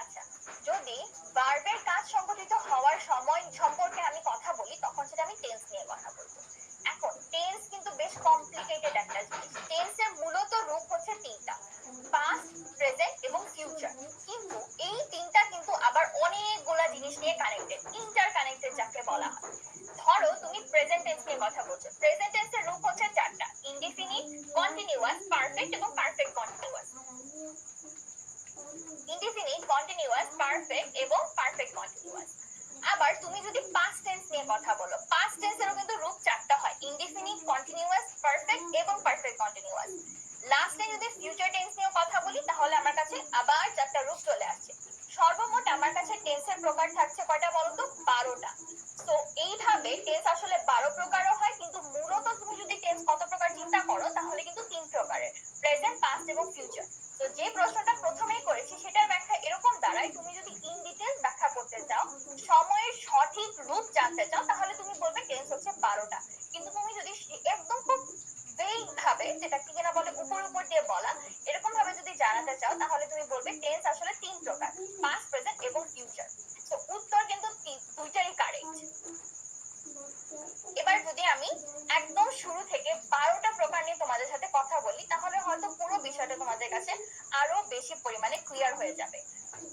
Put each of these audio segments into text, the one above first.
আচ্ছা যদি ভার্বের কাজ সংঘটিত হওয়ার সময় সম্পর্কে আমি কথা বলি তখন সেটা আমি টেন্স নিয়ে কথা বলব এখন টেন্স কিন্তু বেশ কমপ্লিকেটেড একটা জিনিস টেন্সের মূলত রূপ হচ্ছে তিনটা পাস্ট প্রেজেন্ট এবং ফিউচার কিন্তু এই তিনটা কিন্তু আবার অনেকগুলা জিনিস নিয়ে কানেক্টেড ইন্টার কানেক্টেড যাকে বলা হয় ধরো তুমি প্রেজেন্ট টেন্স নিয়ে কথা বলছো প্রেজেন্ট টেন্সের রূপ হচ্ছে চারটা ইনডিফিনিট কন্টিনিউয়াস পারফেক্ট এবং perfect continuous indefinite continuous perfect এবং পারফেক্ট কন্টিনিউয়াস আবার তুমি যদি পাস্ট টেন্স নিয়ে কথা বলো পাস্ট টেন্সেরও কিন্তু রূপ চারটা হয়। ইনডিফিনিট কন্টিনিউয়াস পারফেক্ট এবং পারফেক্ট কন্টিনিউয়াস লাস্টে যদি ফিউচার টেন্স নিয়ে কথা বলি, তাহলে আমার কাছে আবার চারটা রূপ চলে আসছে। সর্বমোট আমার কাছে টেন্সের প্রকার থাকছে কয়টা বলো তো? বারোটা। তো এইভাবে টেন্স আসলে বারো প্রকারও হয়, কিন্তু মূলত তুমি যদি টেন্স কত প্রকার চিন্তা করো, তাহলে কিন্তু তিন প্রকারের প্রেজেন্ট পাস্ট এবং ফিউচার তো যে প্রশ্নটা প্রথমেই করেছি সেটার ব্যাখ্যা এরকম দাঁড়ায় তুমি যদি ইন ডিটেলস করতে চাও, সময়ের সঠিক রূপ জানতে চাও, তাহলে তুমি বলবে টেন্স হচ্ছে বারোটা। কিন্তু তুমি যদি একদম খুব ভেগ ভাবে, যেটা কি কিনা বলে, উপর উপর দিয়ে বলা এরকম ভাবে যদি জানাতে চাও, তাহলে তুমি বলবে টেন্স আসলে তিন প্রকার পাস্ট প্রেজেন্ট এবং ফিউচার তো উত্তর কিন্তু দুইটাই কারেক্ট এবার যদি আমি একদম শুরু থেকে বারোটা প্রকার নিয়ে তোমাদের সাথে কথা বলি, তাহলে হয়তো পুরো বিষয়টা তোমাদের কাছে আরও বেশি পরিমাণে ক্লিয়ার হয়ে যাবে।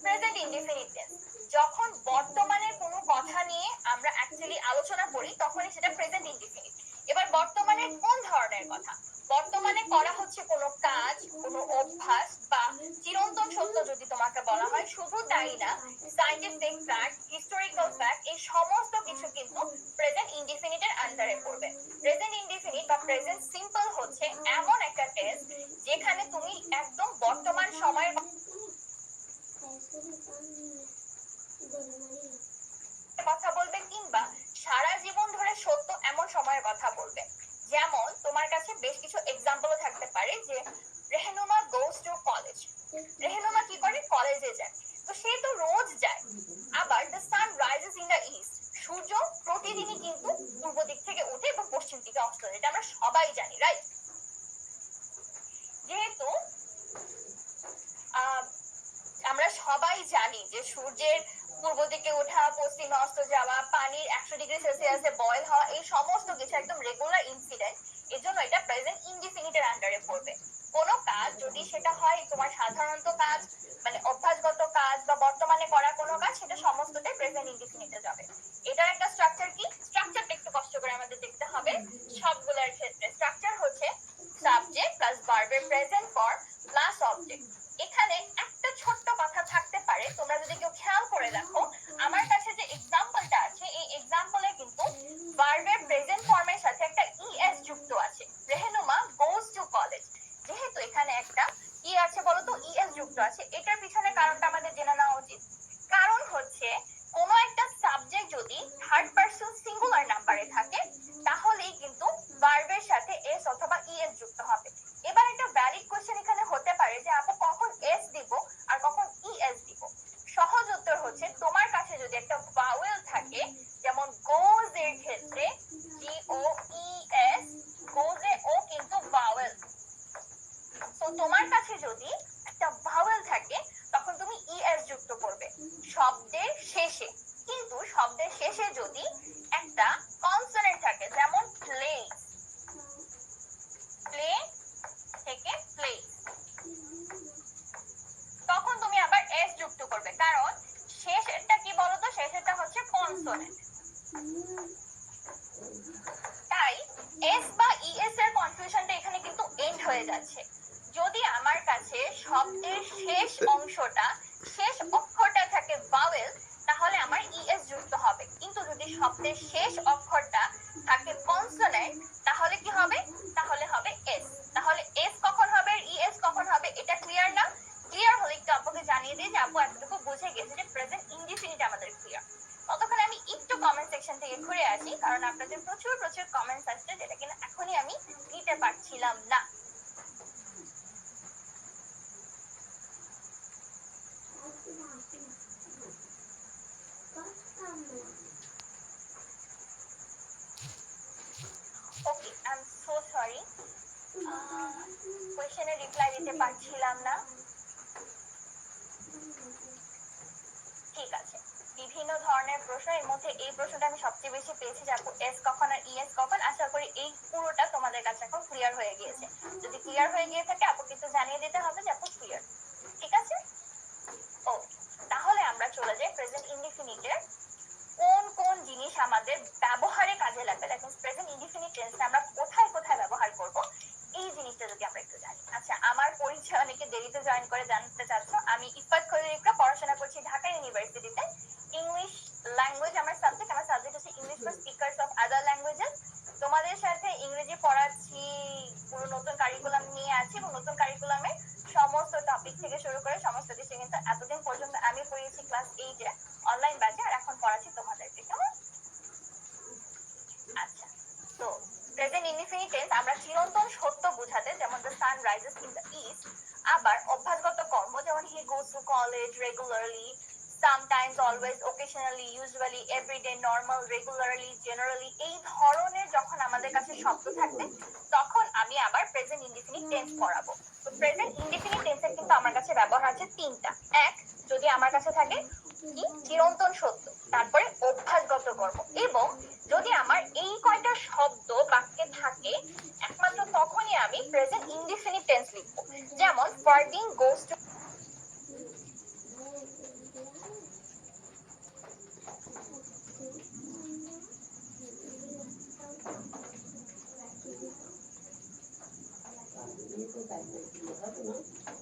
প্রেজেন্ট ইনডিফিনিট টেন্স যখন বর্তমানের কোনো কথা নিয়ে আমরা অ্যাকচুয়ালি আলোচনা করি, তখনই সেটা প্রেজেন্ট ইনডিফিনিট এবার বর্তমানে কোন ধরনের কথা? বর্তমানে করা হচ্ছে কোনো কাজ, কোনো অভ্যাস বা চিরন্তন সত্য যদি তোমাকে বলা হয়, শুধু তাই না সাইন্টিফিক ফ্যাক্ট হিস্টোরিক্যাল ফ্যাক্ট এই সমস্ত কিছু কিন্তু প্রেজেন্ট ইনডিফিনিটের আন্ডারে পড়বে। প্রেজেন্ট ইনডিফিনিট বা প্রেজেন্ট সিম্পল হচ্ছে এমন একটা টেন্স যেখানে তুমি একদম বর্তমান সময়ের কথা বলবে কিংবা সারা জীবন ধরে সত্য এমন সময়ের কথা বলবে। যেমন তোমার কাছে বেশ কিছু এক্সাম্পলও থাকতে পারে যে Rehnuma goes to college Rehnuma কি করে? কলেজে যায়। তো সে তো রোজ যায়। আবার the sun rises in the east সূর্য প্রতিদিনই কিন্তু পূর্ব দিক থেকে উঠে এবং পশ্চিম দিকে অস্ত যায় এটা আমরা সবাই জানি রাইট যেহেতু আহ, সবাই জানি যে সূর্যের পূর্ব দিকে ওঠা, পশ্চিমে অস্ত যাওয়া, পানির একশো ডিগ্রি সেলসিয়াসে বয়েল হওয়া, এই সমস্ত কিছু একদম রেগুলার ইনসিডেন্ট এর জন্য এটা প্রেজেন্ট ইনডিফিনিটের আন্ডারে পড়বে। কোনো কাজ, যদি সেটা হয় তোমার সাধারণত কাজ মানে অভ্যাসগত কাজ বা বর্তমানে করা কোনো কাজ, সেটা সমস্তটাই প্রেজেন্ট ইনডিফিনিটে যাবে এটার একটা স্ট্রাকচার কি স্ট্রাকচারটা একটু কষ্ট করে আমাদের দেখতে হবে সবগুলোর ক্ষেত্রে স্ট্রাকচার হচ্ছে সাবজেক্ট প্লাস ভার্বের প্রেজেন্ট ফর্ম প্লাস অবজেক্ট এখানে একটা ছোট্ট কথা থাকতে পারে তোমরা যদি কেউ খেয়াল করে দেখো আমার কাছে যে এক্সাম্পলটা আছে এই এক্সাম্পলে কিন্তু ভার্বের প্রেজেন্ট ফর্মের সাথে একটা ইএস যুক্ত আছে রেহনুমা গোজ টু কলেজ যেহেতু এখানে একটা কি আছে বলো তো ইএস যুক্ত আছে এটার পিছনে কারণটা আমাদের জেনে নেওয়া উচিত কারণ হচ্ছে কোনো একটা সাবজেক্ট যদি থার্ড পারসন সিঙ্গুলার নাম্বারে থাকে তাহলেই কিন্তু ভার্বের সাথে এস অথবা ইএস যুক্ত হবে এবার একটা ভ্যালিড কোশ্চেন এখানে হতে পারে যে আপু কখন এস দিব আর কখন ইএস দিব সহজ উত্তর হচ্ছে তোমার কাছে যদি একটা ভাওয়েল থাকে যেমন গোজ এর ক্ষেত্রে জি ও ই এস গোজ এ ও কিন্তু ভাওয়েল তো তোমার কাছে যদি একটা ভাওয়েল থাকে তখন তুমি ইএস যুক্ত করবে শব্দের শেষে কিন্তু শব্দের শেষে যদি একটা কনসোনেন্ট থাকে যেমন প্লে প্লে থেকে প্লে তখন তুমি আবার এস যুক্ত করবে। কারণ শেষেরটা কি বলতো? শেষেরটা হচ্ছে কনসোনেন্ট তাই এস বা ইএস এর কনফিউশনটা এখানে কিন্তু এন্ড হয়ে যাচ্ছে। যদি আমার কাছে শব্দের শেষ অংশটা জানিয়ে দিই যে আপু এতটুকু বুঝে গেছে যে প্রেজেন্ট ইনডিফিনিট আমাদের ক্রিয়া ততক্ষণে আমি একটু কমেন্ট সেকশন থেকে ঘুরে আসি, কারণ আপনাদের প্রচুর প্রচুর কমেন্টস আসছে যেটা কিনা এখনই আমি দিতে পারছিলাম না। Okay I am so sorry কোয়েশ্চেনের reply দিতে পারছিলাম না। ধরনের প্রশ্ন, এর মধ্যে এই প্রশ্নটা আমি সবচেয়ে বেশি পেয়েছি যে আপু এস কখন আর ইএস কখন? আশা করি এই পুরোটা তোমাদের কাছে এখন ক্লিয়ার হয়ে গিয়েছে। যদি ক্লিয়ার হয়ে গিয়ে থাকে আপু কিন্তু জানিয়ে দিতে হবে যে আপু ক্লিয়ার ঠিক আছে? ও, তাহলে আমরা চলে যাই প্রেজেন্ট ইনডিফিনিটের কোন কোন জিনিস আমাদের ব্যবহারে কাজে লাগবে? দ্যাট মিন্স প্রেজেন্ট ইনডিফিনিট টেন্সটা আমরা কোথায় কোথায় ব্যবহার করব? এই জিনিসটা যদি আমরা একটু জানি। আচ্ছা আমার পরিচয় অনেকে দেরিতে জয়েন করে জানতে চাচ্ছ। আমি ইফাত খলিকা পড়াশোনা করছি ঢাকা ইউনিভার্সিটিতে ইংলিশ ল্যাঙ্গুয়েজ আমার সাবজেক্ট আমার সাবজেক্ট হচ্ছে English for speakers of other languages তোমাদের সাথে ইংরেজি পড়াচ্ছি, পুরো নতুন কারিকুলাম নিয়ে আছি এবং নতুন কারিকুলামে সমস্ত টপিক থেকে শুরু করে সমস্ত কিছু কিন্তু এতদিন পর্যন্ত আমি পড়িয়েছি ক্লাস এইটে অনলাইন ব্যাচে আর এখন পড়াচ্ছি তোমাদেরকে, কেমন? আচ্ছা তো প্রেজেন্ট আমরা চিরন্তন সত্য বোঝাতে, যেমন the sun rises in the east আবার অভ্যাসগত কর্ম, যেমন he goes to college regularly sometimes always occasionally usually everyday normal regularly generally এই ধরনের যখন আমাদের কাছে শব্দ থাকবে, তখন আমি আবার প্রেজেন্ট ইনডিফিনিট টেন্স পড়াবো। তো প্রেজেন্ট ইনডিফিনিট টেন্সের কিন্তু আমার কাছে ব্যবহার আছে তিনটা। এক, যদি আমার কাছে থাকে কি? চিরন্তন সত্য। তারপরে অভ্যাসগত কর্ম এবং যদি আমার এই কয়টা শব্দ বাক্যে থাকে, একমাত্র তখনই আমি প্রেজেন্ট ইনডিফিনিট টেন্স লিখব। যেমন farthing goes to sí, sí, está ahí, ¿no?